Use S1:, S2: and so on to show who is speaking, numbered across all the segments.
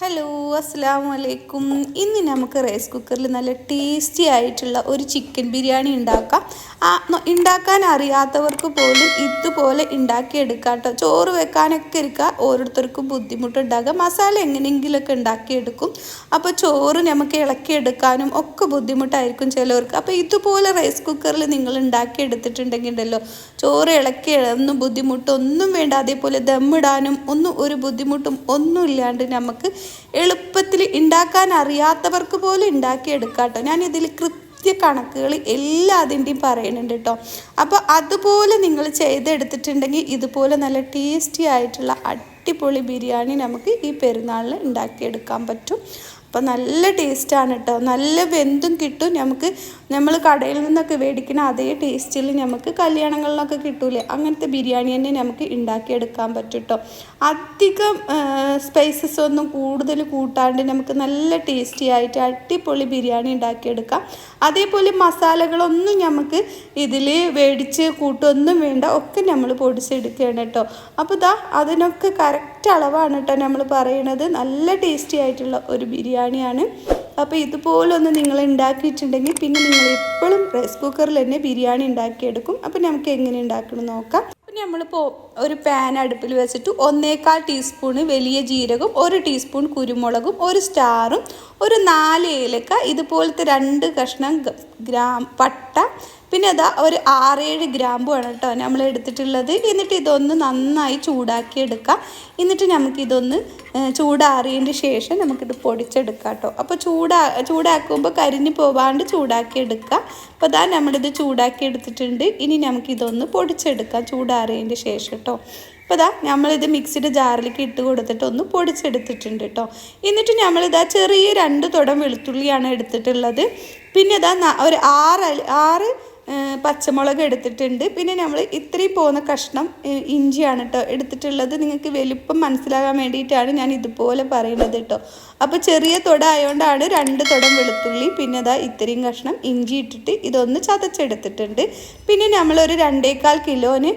S1: Hello അസ്സാം വലൈക്കും ഇന്ന് നമുക്ക് റൈസ് കുക്കറിൽ നല്ല ടേസ്റ്റി ആയിട്ടുള്ള ഒരു ചിക്കൻ ബിരിയാണി ഉണ്ടാക്കാം. ആ ഉണ്ടാക്കാൻ അറിയാത്തവർക്ക് പോലും ഇതുപോലെ ഉണ്ടാക്കിയെടുക്കാം കേട്ടോ. ചോറ് വെക്കാനൊക്കെ ഇരിക്കുക ഓരോരുത്തർക്കും ബുദ്ധിമുട്ടുണ്ടാകുക. മസാല എങ്ങനെയെങ്കിലുമൊക്കെ ഉണ്ടാക്കിയെടുക്കും. അപ്പോൾ ചോറ് നമുക്ക് ഇളക്കിയെടുക്കാനും ഒക്കെ ബുദ്ധിമുട്ടായിരിക്കും ചിലവർക്ക്. അപ്പോൾ ഇതുപോലെ റൈസ് കുക്കറിൽ നിങ്ങൾ ഉണ്ടാക്കിയെടുത്തിട്ടുണ്ടെങ്കിൽ ഉണ്ടല്ലോ ചോറ് ഇളക്കി ഒന്നും ബുദ്ധിമുട്ടൊന്നും വേണ്ട. അതേപോലെ ദമ്മിടാനും ഒന്നും ഒരു ബുദ്ധിമുട്ടും ഒന്നും ഇല്ലാണ്ട് നമുക്ക് എളുപ്പത്തിൽ ഉണ്ടാക്കാൻ അറിയാത്തവർക്ക് പോലും ഉണ്ടാക്കിയെടുക്കാം കേട്ടോ ഞാൻ ഇതിൽ കൃത്യ കണക്കുകൾ എല്ലാതിന്റെയും പറയുന്നുണ്ട് കേട്ടോ അപ്പോൾ അതുപോലെ നിങ്ങൾ ചെയ്തെടുത്തിട്ടുണ്ടെങ്കിൽ ഇതുപോലെ നല്ല ടേസ്റ്റി ആയിട്ടുള്ള അടിപൊളി ബിരിയാണി നമുക്ക് ഈ പെരുന്നാളിന് ഉണ്ടാക്കിയെടുക്കാൻ പറ്റും. അപ്പോൾ നല്ല ടേസ്റ്റാണ് കേട്ടോ നല്ല വെന്തും കിട്ടും. നമുക്ക് നമ്മൾ കടയിൽ നിന്നൊക്കെ മേടിക്കുന്ന അതേ ടേസ്റ്റിൽ നമുക്ക് കല്യാണങ്ങളിലൊക്കെ കിട്ടൂലേ? അങ്ങനത്തെ ബിരിയാണി തന്നെ നമുക്ക് ഉണ്ടാക്കിയെടുക്കാൻ പറ്റും കേട്ടോ അധികം സ്പൈസസ് ഒന്നും കൂടുതൽ കൂട്ടാണ്ട് നമുക്ക് നല്ല ടേസ്റ്റി ആയിട്ട് അടിപൊളി ബിരിയാണി ഉണ്ടാക്കിയെടുക്കാം അതേപോലെ മസാലകളൊന്നും നമുക്ക് ഇതിൽ മേടിച്ച് കൂട്ടൊന്നും വേണ്ട. ഒക്കെ നമ്മൾ പൊടിച്ചെടുക്കുകയാണ് കേട്ടോ അപ്പോൾ ഇതാ അതിനൊക്കെ കറക്റ്റ് അളവാണ് കേട്ടോ നമ്മൾ പറയണത്. നല്ല ടേസ്റ്റി ആയിട്ടുള്ള ഒരു ബിരിയാണിയാണ്. അപ്പോൾ ഇതുപോലൊന്ന് നിങ്ങൾ ഉണ്ടാക്കിയിട്ടുണ്ടെങ്കിൽ പിന്നെ നിങ്ങൾ എപ്പോഴും റൈസ് കുക്കറിൽ തന്നെ ബിരിയാണി ഉണ്ടാക്കിയെടുക്കും അപ്പോൾ നമുക്ക് എങ്ങനെ ഉണ്ടാക്കണം നോക്കാം. അപ്പോൾ നമ്മളിപ്പോൾ ഒരു പാൻ അടുപ്പിൽ വെച്ചിട്ട് ഒന്നേക്കാൽ ടീസ്പൂണ് വലിയ ജീരകം ഒരു ടീസ്പൂൺ കുരുമുളകും ഒരു സ്റ്റാറും ഒരു നാല് ഏലക്ക ഇതുപോലത്തെ രണ്ട് കഷ്ണം ഗ്രാം പട്ട പിന്നെ അതാ ഒരു ആറേഴ് ഗ്രാമ്പുമാണ് കേട്ടോ നമ്മൾ എടുത്തിട്ടുള്ളത്. എന്നിട്ട് ഇതൊന്ന് നന്നായി ചൂടാക്കി എടുക്കാം. എന്നിട്ട് നമുക്കിതൊന്ന് ചൂടാറിയതിന്റെ ശേഷം നമുക്കിത് പൊടിച്ചെടുക്കാം കേട്ടോ. അപ്പോൾ ചൂടാ ചൂടാക്കുമ്പോൾ കരിഞ്ഞു പോവാണ്ട് ചൂടാക്കി അപ്പോൾ അതാ നമ്മളിത് ചൂടാക്കി എടുത്തിട്ടുണ്ട്. ഇനി നമുക്കിതൊന്ന് പൊടിച്ചെടുക്കാം ചൂടാറിയതിന്റെ ശേഷം കേട്ടോ. അപ്പോൾ ഇതാ നമ്മളിത് മിക്സിയുടെ ജാറിലേക്ക് ഇട്ട് കൊടുത്തിട്ട് ഒന്ന് പൊടിച്ചെടുത്തിട്ടുണ്ട് കേട്ടോ. എന്നിട്ട് നമ്മളിതാ ചെറിയ രണ്ട് തുടം വെളുത്തുള്ളിയാണ് എടുത്തിട്ടുള്ളത്. പിന്നെ ഇതാ ഒരു ആറ് ആറ് പച്ചമുളക് എടുത്തിട്ടുണ്ട്. പിന്നെ നമ്മൾ ഇത്രയും പോകുന്ന കഷ്ണം ഇഞ്ചിയാണ് കേട്ടോ എടുത്തിട്ടുള്ളത്. നിങ്ങൾക്ക് വലുപ്പം മനസ്സിലാകാൻ വേണ്ടിയിട്ടാണ് ഞാൻ ഇതുപോലെ പറയുന്നത് കേട്ടോ അപ്പോൾ ചെറിയ തുട ആയതുകൊണ്ടാണ് രണ്ട് തുടം വെളുത്തുള്ളി പിന്നെ അതാ ഇത്രയും കഷ്ണം ഇഞ്ചി ഇട്ടിട്ട് ഇതൊന്ന് ചതച്ചെടുത്തിട്ടുണ്ട്. പിന്നെ നമ്മളൊരു രണ്ടേകാൽ കിലോന്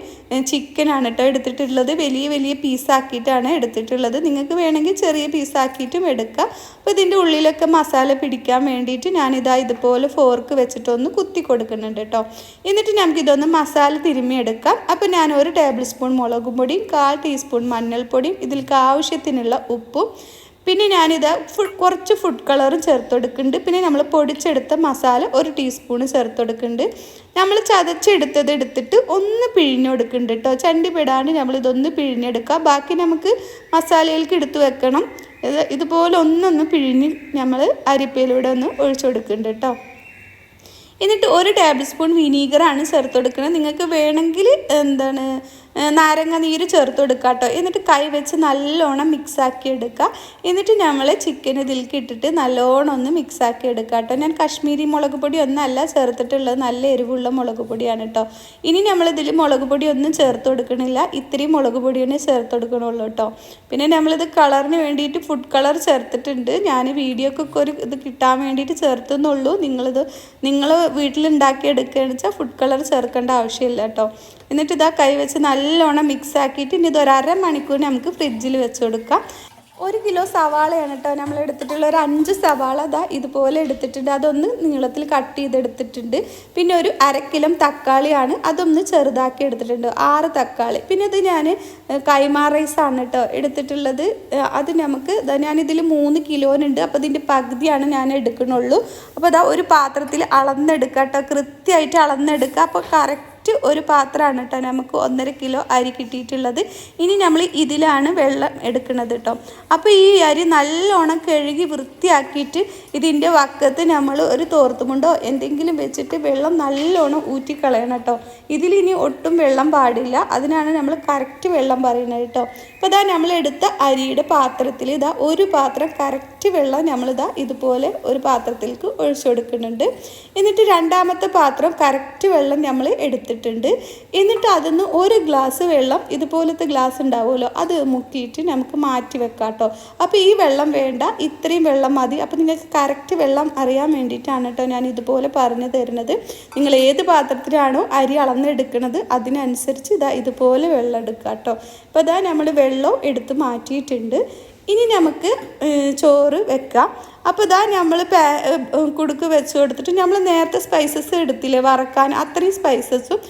S1: ചിക്കനാണ് കേട്ടോ എടുത്തിട്ടുള്ളത്. വലിയ വലിയ പീസാക്കിയിട്ടാണ് എടുത്തിട്ടുള്ളത്. നിങ്ങൾക്ക് വേണമെങ്കിൽ ചെറിയ പീസാക്കിയിട്ടും എടുക്കാം. അപ്പോൾ ഇതിന്റെ ഉള്ളിലൊക്കെ മസാല പിടിക്കാൻ വേണ്ടിയിട്ട് ഞാനിതാ ഇതുപോലെ ഫോർക്ക് വെച്ചിട്ടൊന്ന് കുത്തി കൊടുക്കുന്നുണ്ട് കേട്ടോ. എന്നിട്ട് നമുക്കിതൊന്ന് മസാല തിരുമ്മിയെടുക്കാം. അപ്പോൾ ഞാൻ ഒരു ടേബിൾ സ്പൂൺ മുളക് പൊടിയും കാൽ ടീസ്പൂൺ മഞ്ഞൾപ്പൊടിയും ഇതിലേക്ക് ആവശ്യത്തിനുള്ള ഉപ്പും പിന്നെ ഞാനിത് ഫു കുറച്ച് ഫുഡ് കളറും ചേർത്തെടുക്കുന്നുണ്ട്. പിന്നെ നമ്മൾ പൊടിച്ചെടുത്ത മസാല ഒരു ടീസ്പൂണ് ചേർത്തെടുക്കുന്നുണ്ട്. നമ്മൾ ചതച്ചെടുത്തത് എടുത്തിട്ട് ഒന്ന് പിഴിഞ്ഞെടുക്കുന്നുണ്ട് കേട്ടോ ചണ്ടി പെടാണ്ട് നമ്മൾ ഇതൊന്ന് പിഴിഞ്ഞെടുക്കുക. ബാക്കി നമുക്ക് മസാലയിലേക്ക് എടുത്ത് വെക്കണം. ഇത് ഇതുപോലെ ഒന്നൊന്ന് പിഴിഞ്ഞ് നമ്മൾ അരിപ്പയിലൂടെ ഒന്ന് ഒഴിച്ചു കൊടുക്കുന്നുണ്ട് കേട്ടോ എന്നിട്ട് ഒരു ടേബിൾ സ്പൂൺ വിനീഗറാണ് ചേർത്ത് കൊടുക്കുന്നത് നിങ്ങൾക്ക് വേണമെങ്കിൽ എന്താണ് നാരങ്ങ നീര് ചേർത്ത് കൊടുക്കുക കേട്ടോ എന്നിട്ട് കൈ വെച്ച് നല്ലോണം മിക്സാക്കി എടുക്കുക എന്നിട്ട് നമ്മൾ ചിക്കൻ ഇതിലേക്ക് ഇട്ടിട്ട് നല്ലോണം ഒന്ന് മിക്സാക്കി എടുക്കുക കേട്ടോ ഞാൻ കാശ്മീരി മുളക് പൊടി ഒന്നല്ല ചേർത്തിട്ടുള്ളത്. നല്ല എരിവുള്ള മുളക് പൊടിയാണ് കേട്ടോ ഇനി നമ്മളിതിൽ മുളക് പൊടി ഒന്നും ചേർത്ത് കൊടുക്കണില്ല. ഇത്രയും മുളക് പൊടി തന്നെ ചേർത്ത് കൊടുക്കണുള്ളൂ കേട്ടോ പിന്നെ നമ്മളിത് കളറിന് വേണ്ടിയിട്ട് ഫുഡ് കളർ ചേർത്തിട്ടുണ്ട്. ഞാൻ വീഡിയോക്കൊക്കെ ഒരു ഇത് കിട്ടാൻ വേണ്ടിയിട്ട് ചേർത്തുന്നുള്ളൂ. നിങ്ങളിത് നിങ്ങൾ വീട്ടിലുണ്ടാക്കി എടുക്കുകയാണെന്ന് വെച്ചാൽ ഫുഡ് കളർ ചേർക്കേണ്ട ആവശ്യമില്ല കേട്ടോ എന്നിട്ട് ഇതാ കൈ വെച്ച് നല്ലോണം മിക്സ് ആക്കിയിട്ട് ഇനി ഇത് ഒരു അരമണിക്കൂർ നമുക്ക് ഫ്രിഡ്ജിൽ വെച്ച് കൊടുക്കാം. ഒരു കിലോ സവാളയാണ് കേട്ടോ നമ്മൾ എടുത്തിട്ടുള്ള ഒരു അഞ്ച് സവാള അതാ ഇതുപോലെ എടുത്തിട്ടുണ്ട്. അതൊന്ന് നീളത്തിൽ കട്ട് ചെയ്തെടുത്തിട്ടുണ്ട്. പിന്നെ ഒരു അരക്കിലം കിലോ തക്കാളിയാണ് അതൊന്ന് ചെറുതാക്കി എടുത്തിട്ടുണ്ട്. ആറ് തക്കാളി. പിന്നെ ഇത് ഞാൻ കൈമാ റൈസാണ് കേട്ടോ എടുത്തിട്ടുള്ളത്. അത് നമുക്ക് ഞാനിതിൽ മൂന്ന് കിലോനുണ്ട്. അപ്പോൾ ഇതിന്റെ പകുതിയാണ് ഞാൻ എടുക്കണുള്ളൂ. അപ്പോൾ അതാ ഒരു പാത്രത്തിൽ അളന്നെടുക്കുക കേട്ടോ കൃത്യമായിട്ട് അളന്നെടുക്കുക അപ്പോൾ കറക്റ്റ് കറക്റ്റ് ഒരു പാത്രമാണ് കേട്ടോ നമുക്ക് ഒന്നര കിലോ അരി കിട്ടിയിട്ടുള്ളത്. ഇനി നമ്മൾ ഇതിലാണ് വെള്ളം എടുക്കുന്നത് കേട്ടോ. അപ്പോൾ ഈ അരി നല്ലോണം കഴുകി വൃത്തിയാക്കിയിട്ട് ഇതിന്റെ വക്കത്ത് നമ്മൾ ഒരു തോർത്തുമുണ്ടോ എന്തെങ്കിലും വെച്ചിട്ട് വെള്ളം നല്ലോണം ഊറ്റിക്കളയണം കേട്ടോ. ഇതിലിനി ഒട്ടും വെള്ളം പാടില്ല. അതിനാണ് നമ്മൾ കറക്റ്റ് വെള്ളം പറയുന്നത് കേട്ടോ. ഇപ്പോൾ ഇതാ നമ്മൾ എടുത്ത അരിയുടെ പാത്രത്തിൽ ഇതാ ഒരു പാത്രം കറക്റ്റ് വെള്ളം നമ്മളിതാ ഇതുപോലെ ഒരു പാത്രത്തിലേക്ക് ഒഴിച്ചു കൊടുക്കുന്നുണ്ട്. എന്നിട്ട് രണ്ടാമത്തെ പാത്രം കറക്റ്റ് വെള്ളം നമ്മൾ എടുത്തിട്ടുണ്ട്. എന്നിട്ട് അതിന്ന് ഒരു ഗ്ലാസ് വെള്ളം ഇതുപോലത്തെ ഗ്ലാസ് ഉണ്ടാവുമല്ലോ അത് മുക്കിയിട്ട് നമുക്ക് മാറ്റി വെക്കാം കേട്ടോ അപ്പോൾ ഈ വെള്ളം വേണ്ട ഇത്രയും വെള്ളം മതി. അപ്പോൾ നിങ്ങൾക്ക് കറക്റ്റ് വെള്ളം അറിയാൻ വേണ്ടിയിട്ടാണ് കേട്ടോ ഞാൻ ഇതുപോലെ പറഞ്ഞു തരുന്നത്. നിങ്ങൾ ഏത് പാത്രത്തിലാണോ അരി അളന്നെടുക്കുന്നത് അതിനനുസരിച്ച് ഇതാ ഇതുപോലെ വെള്ളം എടുക്കുക കേട്ടോ അപ്പോൾ ഇതാ നമ്മൾ വെള്ളം എടുത്ത് മാറ്റിയിട്ടുണ്ട്. ഇനി നമുക്ക് ചോറ് വെക്കാം. അപ്പോൾ ഇതാ നമ്മൾ കുടുക്ക് വെച്ച് കൊടുത്തിട്ട് നമ്മൾ നേരത്തെ സ്പൈസസ് എടുത്തില്ലേ വറക്കാൻ അത്രയും സ്പൈസസും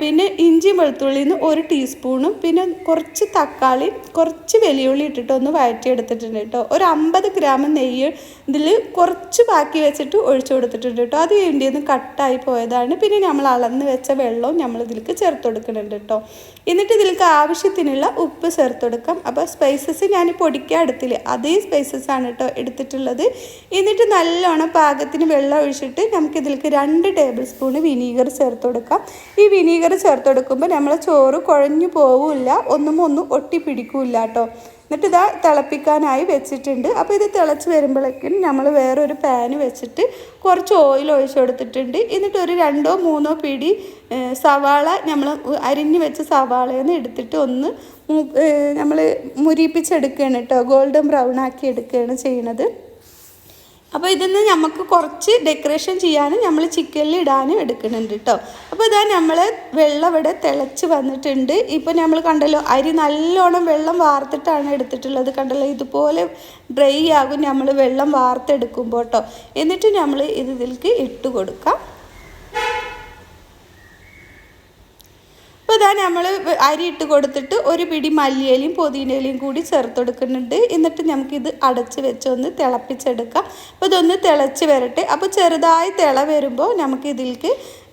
S1: പിന്നെ ഇഞ്ചി വെളുത്തുള്ളിയിൽ നിന്ന് ഒരു ടീസ്പൂണും പിന്നെ കുറച്ച് തക്കാളി കുറച്ച് വെളിയുള്ളി ഇട്ടിട്ട് ഒന്ന് വഴറ്റിയെടുത്തിട്ടുണ്ട് കേട്ടോ. ഒരു അമ്പത് ഗ്രാം നെയ്യ് ഇതിൽ കുറച്ച് ബാക്കി വെച്ചിട്ട് ഒഴിച്ചു കൊടുത്തിട്ടുണ്ട് കേട്ടോ. അത് വേണ്ടിയൊന്നും കട്ടായി പോയതാണ്. പിന്നെ നമ്മൾ അളന്ന് വെച്ച വെള്ളവും നമ്മൾ ഇതിലേക്ക് ചേർത്ത് കൊടുക്കുന്നുണ്ട് കേട്ടോ. എന്നിട്ട് ഇതിലേക്ക് ആവശ്യത്തിനുള്ള ഉപ്പ് ചേർത്ത് കൊടുക്കാം. അപ്പോൾ സ്പൈസസ് ഞാൻ പൊടിക്കാൻ എടുത്തില്ല അതേ സ്പൈസസ് ആണ് കേട്ടോ എടുത്തിട്ടുള്ളത്. എന്നിട്ട് നല്ലോണം പാകത്തിന് വെള്ളം ഒഴിച്ചിട്ട് നമുക്ക് ഇതിലേക്ക് രണ്ട് ടേബിൾ സ്പൂണ് വിനീഗർ ചേർത്ത് കൊടുക്കാം. ഈ വിനീഗർ ചേർത്തെടുക്കുമ്പോൾ നമ്മൾ ചോറ് കുഴഞ്ഞു പോവില്ല ഒന്നും ഒന്നും ഒട്ടി പിടിക്കില്ല കേട്ടോ എന്നിട്ട് ഇതാ തിളപ്പിക്കാനായി വെച്ചിട്ടുണ്ട്. അപ്പോൾ ഇത് തിളച്ച് വരുമ്പോഴേക്കും നമ്മൾ വേറൊരു പാന് വെച്ചിട്ട് കുറച്ച് ഓയിൽ ഒഴിച്ച് കൊടുത്തിട്ടുണ്ട്. എന്നിട്ട് ഒരു രണ്ടോ മൂന്നോ പിടി സവാള നമ്മൾ അരിഞ്ഞ് വെച്ച സവാളയെന്ന് എടുത്തിട്ട് ഒന്ന് നമ്മൾ മുരിപ്പിച്ചെടുക്കുകയാണ് കേട്ടോ. ഗോൾഡൻ ബ്രൗൺ ആക്കി എടുക്കുകയാണ് ചെയ്യണത്. അപ്പോൾ ഇതിന്ന് നമുക്ക് കുറച്ച് ഡെക്കറേഷൻ ചെയ്യാനും നമ്മൾ ചിക്കനിൽ ഇടാനും എടുക്കുന്നുണ്ട് കേട്ടോ അപ്പോൾ ഇതാ നമ്മൾ വെള്ളം ഇവിടെ തിളച്ച് വന്നിട്ടുണ്ട്. ഇപ്പോൾ നമ്മൾ കണ്ടല്ലോ അരി നല്ലോണം വെള്ളം വാർത്തിട്ടാണ് എടുത്തിട്ടുള്ളത് കണ്ടല്ലോ. ഇതുപോലെ ഡ്രൈ ആകും നമ്മൾ വെള്ളം വാർത്തെടുക്കുമ്പോൾ കേട്ടോ എന്നിട്ട് നമ്മൾ ഇത് ഇതിലേക്ക് ഇട്ട് കൊടുക്കാം. അപ്പോൾ ഇതാ നമ്മൾ അരി ഇട്ട് കൊടുത്തിട്ട് ഒരു പിടി മല്ലിയിലയും പുതിനയിലയും കൂടി ചേർത്ത് കൊടുക്കുന്നുണ്ട്. എന്നിട്ട് നമുക്കിത് അടച്ച് വെച്ച് ഒന്ന് തിളപ്പിച്ചെടുക്കാം. അപ്പോൾ ഇതൊന്ന് തിളച്ച് വരട്ടെ. അപ്പോൾ ചെറുതായി തിള വരുമ്പോൾ നമുക്ക് ഇതിലേക്ക് ഏഹ്,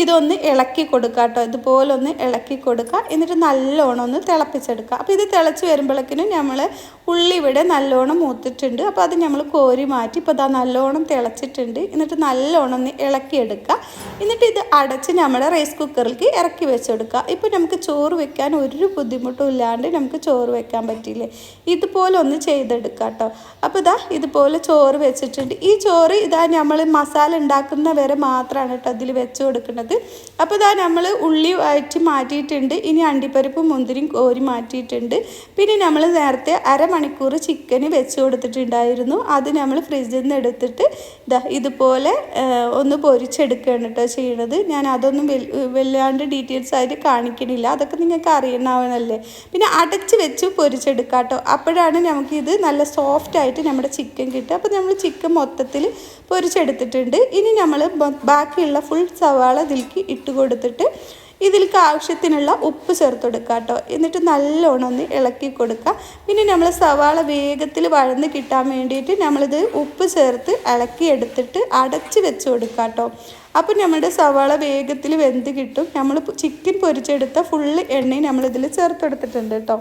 S1: ഇതൊന്ന് ഇളക്കി കൊടുക്കുക കേട്ടോ ഇതുപോലെ ഒന്ന് ഇളക്കി കൊടുക്കുക എന്നിട്ട് നല്ലോണം ഒന്ന് തിളപ്പിച്ചെടുക്കുക അപ്പോൾ ഇത് തിളച്ച് വരുമ്പോഴേക്കിനും നമ്മൾ ഉള്ളി ഇവിടെ നല്ലോണം മൂത്തിട്ടുണ്ട്. അപ്പോൾ അത് നമ്മൾ കോരി മാറ്റി ഇപ്പോൾ ഇതാ നല്ലോണം തിളച്ചിട്ടുണ്ട്. എന്നിട്ട് നല്ലോണം ഒന്ന് ഇളക്കിയെടുക്കുക എന്നിട്ട് ഇത് അടച്ച് നമ്മുടെ റൈസ് കുക്കറിലേക്ക് ഇറക്കി വെച്ചെടുക്കുക ഇപ്പോൾ നമുക്ക് ചോറ് വെക്കാൻ ഒരു ബുദ്ധിമുട്ടും ഇല്ലാണ്ട് നമുക്ക് ചോറ് വെക്കാൻ പറ്റിയില്ലേ? ഇതുപോലെ ഒന്ന് ചെയ്തെടുക്കുക കേട്ടോ അപ്പോൾ ഇതാ ഇതുപോലെ ചോറ് വെച്ചിട്ടുണ്ട്. ഈ ചോറ് ഇതാ നമ്മൾ മസാല ഉണ്ടാക്കുന്ന വരെ മാത്രമാണ് കേട്ടോ ഇതിൽ വെച്ച് കൊടുക്കുന്നത്. അപ്പോൾ ഇതാ നമ്മൾ ഉള്ളി വഴറ്റി മാറ്റിയിട്ടുണ്ട്. ഇനി അണ്ടിപ്പരിപ്പും മുന്തിരിയും കോരി മാറ്റിയിട്ടുണ്ട്. പിന്നെ നമ്മൾ നേരത്തെ അരമണിക്കൂർ ചിക്കന് വെച്ച് കൊടുത്തിട്ടുണ്ടായിരുന്നു. അത് നമ്മൾ ഫ്രിഡ്ജിൽ നിന്ന് എടുത്തിട്ട് ഇതാ ഇതുപോലെ ഒന്ന് പൊരിച്ചെടുക്കുകയാണ് കേട്ടോ ചെയ്യണത്. ഞാൻ അതൊന്നും വല്ലാണ്ട് ഡീറ്റെയിൽസ് ആയിട്ട് കാണിക്കണില്ല. അതൊക്കെ നിങ്ങൾക്ക് അറിയണമെന്നല്ലേ പിന്നെ അടച്ച് വെച്ച് പൊരിച്ചെടുക്കാം കേട്ടോ. അപ്പോഴാണ് നമുക്കിത് നല്ല സോഫ്റ്റ് ആയിട്ട് നമ്മുടെ ചിക്കൻ കിട്ടുക. അപ്പോൾ നമ്മൾ ചിക്കൻ മൊത്തത്തിൽ പൊരിച്ചെടുത്തിട്ടുണ്ട്. ഇനി നമ്മൾ ബാക്കിയുള്ള ഫുൾ സവാള ഇതിലേക്ക് ഇട്ട് കൊടുത്തിട്ട് ഇതിലേക്ക് ആവശ്യത്തിനുള്ള ഉപ്പ് ചേർത്ത് കൊടുക്കുക കേട്ടോ. എന്നിട്ട് നല്ലോണം ഒന്ന് ഇളക്കി കൊടുക്കുക. പിന്നെ നമ്മൾ സവാള വേഗത്തിൽ വഴന്ന് കിട്ടാൻ വേണ്ടിയിട്ട് നമ്മളിത് ഉപ്പ് ചേർത്ത് ഇളക്കി എടുത്തിട്ട് അടച്ച് വെച്ച് കൊടുക്കുക കേട്ടോ. അപ്പോൾ നമ്മുടെ സവാള വേഗത്തിൽ വെന്ത് കിട്ടും. നമ്മൾ ചിക്കൻ പൊരിച്ചെടുത്ത ഫുള്ള് എണ്ണയും നമ്മളിതിൽ ചേർത്തെടുത്തിട്ടുണ്ട് കേട്ടോ.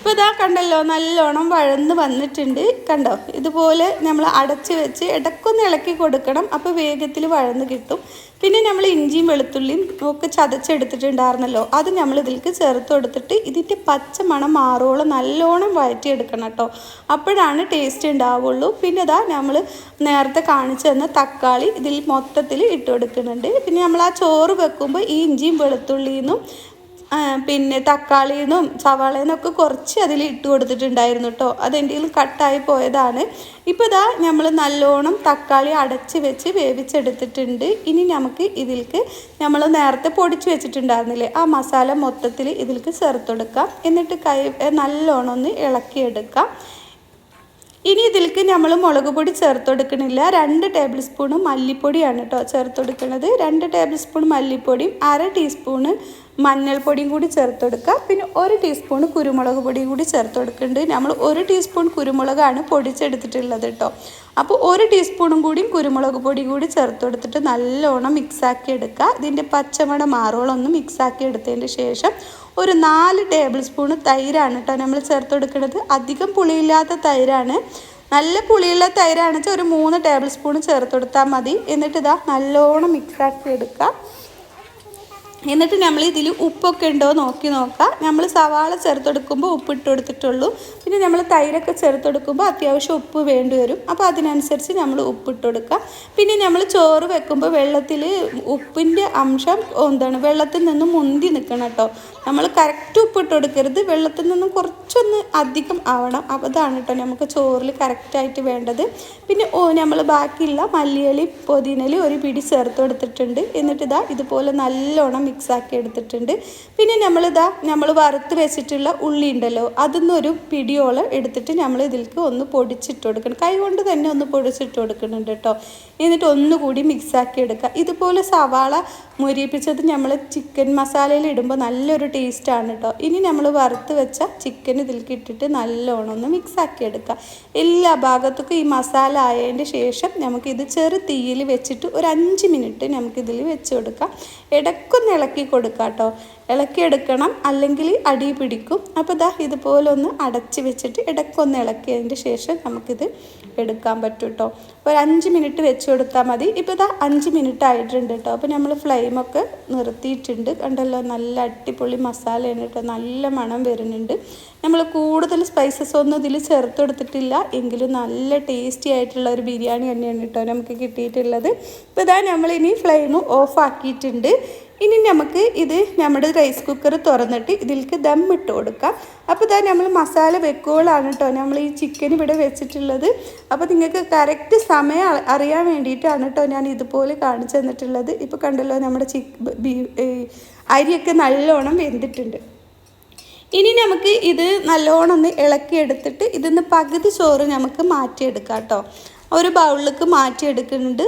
S1: ഇപ്പോൾ ഇതാ കണ്ടല്ലോ നല്ലോണം വഴന്ന് വന്നിട്ടുണ്ട്. കണ്ടോ? ഇതുപോലെ നമ്മൾ അടച്ച് വെച്ച് ഇടയ്ക്കൊന്ന് ഇളക്കി കൊടുക്കണം. അപ്പോൾ വേഗത്തിൽ വഴന്ന് കിട്ടും. പിന്നെ നമ്മൾ ഇഞ്ചിയും വെളുത്തുള്ളിയും ഒക്കെ ചതച്ചെടുത്തിട്ടുണ്ടായിരുന്നല്ലോ അത് നമ്മൾ ഇതിലേക്ക് ചേർത്ത് കൊടുത്തിട്ട് ഇതിന്റെ പച്ച മണം മാറോളം നല്ലോണം വഴറ്റിയെടുക്കണം കേട്ടോ. അപ്പോഴാണ് ടേസ്റ്റ് ഉണ്ടാവുള്ളൂ. പിന്നെ ഇതാ നമ്മൾ നേരത്തെ കാണിച്ചു തന്ന തക്കാളി ഇതിൽ മൊത്തത്തിൽ ഇട്ട് കൊടുക്കുന്നുണ്ട്. പിന്നെ നമ്മൾ ആ ചോറ് വെക്കുമ്പോൾ ഈ ഇഞ്ചിയും വെളുത്തുള്ളിയിൽ ആ, പിന്നെ തക്കാളിയിൽ നിന്നും സവാളയിൽ നിന്നൊക്കെ കുറച്ച് അതിൽ ഇട്ട് കൊടുത്തിട്ടുണ്ടായിരുന്നു കേട്ടോ. അതെന്റെ കട്ടായി പോയതാണ്. ഇപ്പോൾ ഇതാ നമ്മൾ നല്ലോണം തക്കാളി അടച്ച് വെച്ച് വേവിച്ചെടുത്തിട്ടുണ്ട്. ഇനി നമുക്ക് ഇതിൽക്ക് നമ്മൾ നേരത്തെ പൊടിച്ച് വെച്ചിട്ടുണ്ടായിരുന്നില്ലേ ആ മസാല മൊത്തത്തിൽ ഇതിൽക്ക് ചേർത്ത് കൊടുക്കാം എന്നിട്ട് കൈ നല്ലോണം ഒന്ന് ഇളക്കിയെടുക്കാം. ഇനി ഇതിലേക്ക് നമ്മൾ മുളക് പൊടി ചേർത്ത് കൊടുക്കണില്ല രണ്ട് ടേബിൾ സ്പൂണ് മല്ലിപ്പൊടിയാണ് കേട്ടോ ചേർത്ത് കൊടുക്കുന്നത് രണ്ട് ടേബിൾ സ്പൂൺ മല്ലിപ്പൊടിയും അര ടീസ്പൂണ് മഞ്ഞൾപ്പൊടിയും കൂടി ചേർത്ത് കൊടുക്കുക പിന്നെ ഒരു ടീസ്പൂൺ കുരുമുളക് പൊടിയും കൂടി ചേർത്ത് കൊടുക്കുന്നുണ്ട് നമ്മൾ ഒരു ടീസ്പൂൺ കുരുമുളകാണ് പൊടിച്ചെടുത്തിട്ടുള്ളത് കേട്ടോ. അപ്പോൾ ഒരു ടീസ്പൂണും കൂടിയും കുരുമുളക് പൊടി കൂടി ചേർത്ത് കൊടുത്തിട്ട് നല്ലോണം മിക്സാക്കി എടുക്കുക. ഇതിന്റെ പച്ചമട മാറോളം ഒന്ന് മിക്സാക്കി എടുത്തതിന് ശേഷം ഒരു നാല് ടേബിൾ സ്പൂൺ തൈരാണ് കേട്ടോ നമ്മൾ ചേർത്ത് കൊടുക്കുന്നത് അധികം പുളിയില്ലാത്ത തൈരാണ്. നല്ല പുളിയുള്ള തൈരാണെന്ന് വെച്ചാൽ ഒരു മൂന്ന് ടേബിൾ സ്പൂൺ ചേർത്ത് കൊടുത്താൽ മതി. എന്നിട്ട് ഇതാ നല്ലോണം മിക്സാക്കി എടുക്കുക. എന്നിട്ട് നമ്മൾ ഇതിൽ ഉപ്പൊക്കെ ഉണ്ടോ നോക്കി നോക്കാം നമ്മൾ സവാള ചേർത്തെടുക്കുമ്പോൾ ഉപ്പ് ഇട്ട് കൊടുത്തിട്ടുള്ളൂ. പിന്നെ നമ്മൾ തൈരൊക്കെ ചേർത്തെടുക്കുമ്പോൾ അത്യാവശ്യം ഉപ്പ് വേണ്ടി വരും. അപ്പോൾ അതിനനുസരിച്ച് നമ്മൾ ഉപ്പ് ഇട്ട് കൊടുക്കുക. പിന്നെ നമ്മൾ ചോറ് വെക്കുമ്പോൾ വെള്ളത്തിൽ ഉപ്പിന്റെ അംശം എന്താണ്? വെള്ളത്തിൽ നിന്ന് മുന്തി നിൽക്കണം കേട്ടോ. നമ്മൾ കറക്റ്റ് ഉപ്പ് ഇട്ട് കൊടുക്കരുത്. വെള്ളത്തിൽ നിന്നും കുറച്ചൊന്ന് അധികം ആവണം. അപ്പോൾ അതാണ് കേട്ടോ നമുക്ക് ചോറിൽ കറക്റ്റായിട്ട് വേണ്ടത്. പിന്നെ നമ്മൾ ബാക്കിയുള്ള മല്ലിയലി പൊതിനലി ഒരു പിടി ചേർത്ത് കൊടുത്തിട്ടുണ്ട്. എന്നിട്ട് ഇതാ ഇതുപോലെ നല്ലോണം മിക്സ് ആക്കി എടുത്തിട്ടുണ്ട്. പിന്നെ നമ്മളിതാ നമ്മൾ വറുത്ത് വെച്ചിട്ടുള്ള ഉള്ളി ഉണ്ടല്ലോ അതിന്നൊരു പിടിയോളം എടുത്തിട്ട് നമ്മൾ ഇതിലേക്ക് ഒന്ന് പൊടിച്ചിട്ട് കൊടുക്കണം. കൈ കൊണ്ട് തന്നെ ഒന്ന് പൊടിച്ചിട്ട് കൊടുക്കുന്നുണ്ട് കേട്ടോ എന്നിട്ട് ഒന്നുകൂടി മിക്സ് ആക്കി എടുക്കുക ഇതുപോലെ സവാള മുരിപ്പിച്ചത് നമ്മൾ ചിക്കൻ മസാലയിൽ ഇടുമ്പോൾ നല്ലൊരു ടേസ്റ്റാണ് കേട്ടോ ഇനി നമ്മൾ വറുത്ത് വെച്ച ചിക്കൻ ഇതിലേക്ക് ഇട്ടിട്ട് നല്ലോണം ഒന്ന് മിക്സ് ആക്കി എടുക്കുക എല്ലാ ഭാഗത്തേക്കും ഈ മസാല ആയതിന്റെ ശേഷം നമുക്കിത് ചെറു തീയിൽ വെച്ചിട്ട് ഒരു അഞ്ച് മിനിറ്റ് നമുക്കിതിൽ വെച്ച് കൊടുക്കാം. ഇടയ്ക്കൊന്ന് ഇളക്കി കൊടുക്കുക കേട്ടോ ഇളക്കിയെടുക്കണം അല്ലെങ്കിൽ അടി പിടിക്കും. അപ്പോൾ ഇതാ ഇതുപോലെ ഒന്ന് അടച്ച് വെച്ചിട്ട് ഇടയ്ക്കൊന്ന് ഇളക്കിയതിന്റെ ശേഷം നമുക്കിത് എടുക്കാൻ പറ്റും കേട്ടോ ഒരു അഞ്ച് മിനിറ്റ് വെച്ച് കൊടുത്താൽ മതി. ഇപ്പോൾ ഇതാ അഞ്ച് മിനിറ്റ് ആയിട്ടുണ്ട് കേട്ടോ. അപ്പോൾ നമ്മൾ ഫ്ലെയിമൊക്കെ നിർത്തിയിട്ടുണ്ട്. കണ്ടല്ലോ നല്ല അടിപൊളി മസാലയാണ് കേട്ടോ. നല്ല മണം വരുന്നുണ്ട്. നമ്മൾ കൂടുതൽ സ്പൈസസ് ഒന്നും ഇതിൽ ചേർത്ത് കൊടുത്തിട്ടില്ല. എങ്കിലും നല്ല ടേസ്റ്റി ആയിട്ടുള്ള ഒരു ബിരിയാണി തന്നെയാണ് കേട്ടോ നമുക്ക് കിട്ടിയിട്ടുള്ളത്. ഇപ്പോൾ ഇതാ നമ്മളിനി ഫ്ലെയിം ഓഫ് ആക്കിയിട്ടുണ്ട്. ഇനി നമുക്ക് ഇത് നമ്മുടെ റൈസ് കുക്കർ തുറന്നിട്ട് ഇതിലേക്ക് ദം ഇട്ട് കൊടുക്കാം. അപ്പോൾ ഇതാ നമ്മൾ മസാല വെക്കുകയാണ് കേട്ടോ. നമ്മൾ ഈ ചിക്കൻ ഇവിടെ വെച്ചിട്ടുള്ളത്. അപ്പോൾ നിങ്ങൾക്ക് കറക്റ്റ് സമയം അറിയാൻ വേണ്ടിയിട്ടാണ് കേട്ടോ ഞാൻ ഇതുപോലെ കാണിച്ചു തന്നിട്ടുള്ളത്. ഇപ്പോൾ കണ്ടല്ലോ നമ്മുടെ ഈ അരിയൊക്കെ നല്ലോണം വെന്തിട്ടുണ്ട്. ഇനി നമുക്ക് ഇത് നല്ലോണം ഒന്ന് ഇളക്കിയെടുത്തിട്ട് ഇതിന്ന് പകുതി ചോറ് നമുക്ക് മാറ്റിയെടുക്കാം കേട്ടോ. ഒരു ബൗളിലേക്ക് മാറ്റിയെടുക്കുന്നുണ്ട്.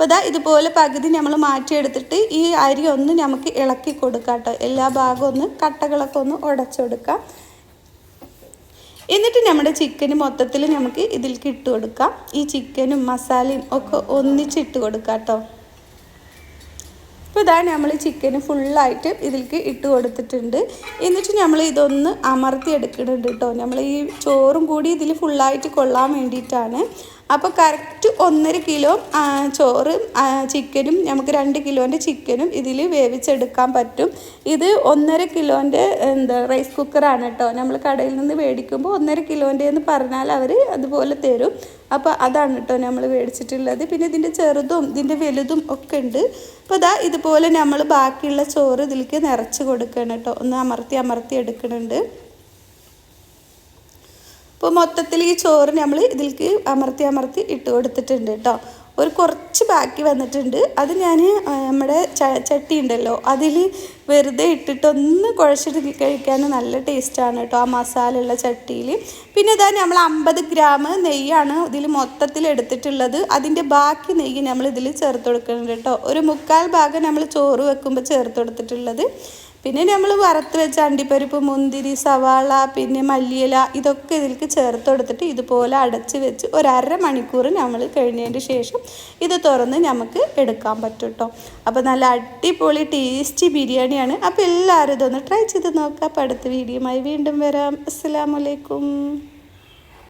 S1: അപ്പോൾ ഇതാ ഇതുപോലെ പകുതി നമ്മൾ മാറ്റിയെടുത്തിട്ട് ഈ അരി ഒന്ന് നമുക്ക് ഇളക്കി കൊടുക്കാം കേട്ടോ എല്ലാ ഭാഗവും ഒന്ന് കട്ടകളൊക്കെ ഒന്ന് ഉടച്ചെടുക്കാം എന്നിട്ട് നമ്മുടെ ചിക്കന് മൊത്തത്തിൽ നമുക്ക് ഇതിൽ ഇട്ട് കൊടുക്കാം. ഈ ചിക്കനും മസാലയും ഒക്കെ ഒന്നിച്ചിട്ട് കൊടുക്കാം കേട്ടോ ഇപ്പോൾ ഇതാ നമ്മൾ ചിക്കന് ഫുള്ളായിട്ട് ഇതിലേക്ക് ഇട്ട് കൊടുത്തിട്ടുണ്ട്. എന്നിട്ട് നമ്മൾ ഇതൊന്ന് അമർത്തി എടുക്കുന്നുണ്ട് കേട്ടോ നമ്മൾ ഈ ചോറും കൂടി ഇതിൽ ഫുള്ളായിട്ട് കൊള്ളാൻ വേണ്ടിയിട്ടാണ്. അപ്പോൾ കറക്റ്റ് ഒന്നര കിലോ ചോറും ചിക്കനും നമുക്ക് രണ്ട് കിലോന്റെ ചിക്കനും ഇതിൽ വേവിച്ചെടുക്കാൻ പറ്റും. ഇത് ഒന്നര കിലോന്റെ എന്താ റൈസ് കുക്കറാണ് കേട്ടോ നമ്മൾ കടയിൽ നിന്ന് മേടിക്കുമ്പോൾ ഒന്നര കിലോന്റെ എന്ന് പറഞ്ഞാൽ അവർ അതുപോലെ തരും. അപ്പോൾ അതാണ് കേട്ടോ നമ്മൾ മേടിച്ചിട്ടുള്ളത്. പിന്നെ ഇതിന്റെ ചെറുതും ഇതിന്റെ വലുതും ഒക്കെ ഉണ്ട്. അപ്പോൾ ഇതാ ഇതുപോലെ നമ്മൾ ബാക്കിയുള്ള ചോറ് ഇതിലേക്ക് നിറച്ച് കൊടുക്കണം കേട്ടോ ഒന്ന് അമർത്തി അമർത്തി എടുക്കുന്നുണ്ട്. അപ്പോൾ മൊത്തത്തിൽ ഈ ചോറ് നമ്മൾ ഇതിലേക്ക് അമർത്തി അമർത്തി ഇട്ട് കൊടുത്തിട്ടുണ്ട് കേട്ടോ ഒരു കുറച്ച് ബാക്കി വന്നിട്ടുണ്ട്. അത് ഞാൻ നമ്മുടെ ചട്ടി ഉണ്ടല്ലോ അതിൽ വെറുതെ ഇട്ടിട്ടൊന്ന് കുഴച്ചിട്ട് കഴിക്കാൻ നല്ല ടേസ്റ്റാണ് കേട്ടോ ആ മസാല ഉള്ള ചട്ടിയിൽ പിന്നെ ഇതാ നമ്മൾ അമ്പത് ഗ്രാം നെയ്യാണ് ഇതിൽ മൊത്തത്തിൽ എടുത്തിട്ടുള്ളത്. അതിന്റെ ബാക്കി നെയ്യ് നമ്മൾ ഇതിൽ ചേർത്ത് കൊടുക്കുന്നുണ്ട് കേട്ടോ ഒരു മുക്കാൽ ഭാഗം നമ്മൾ ചോറ് വെക്കുമ്പോൾ ചേർത്ത് കൊടുത്തിട്ടുള്ളത്. പിന്നെ നമ്മൾ വറുത്ത് വെച്ച അണ്ടിപ്പരിപ്പ് മുന്തിരി സവാള പിന്നെ മല്ലിയില ഇതൊക്കെ ഇതിലേക്ക് ചേർത്ത് കൊടുത്തിട്ട് ഇതുപോലെ അടച്ച് വെച്ച് ഒരര മണിക്കൂർ നമ്മൾ കഴിഞ്ഞതിന് ശേഷം ഇത് തുറന്ന് നമുക്ക് എടുക്കാൻ പറ്റും കേട്ടോ അപ്പോൾ നല്ല അടിപൊളി ടേസ്റ്റി ബിരിയാണിയാണ്. അപ്പോൾ എല്ലാവരും ഇതൊന്ന് ട്രൈ ചെയ്ത് നോക്കാം. അപ്പോൾ അടുത്ത വീഡിയോയുമായി വീണ്ടും വരാം. അസ്സലാമലൈക്കും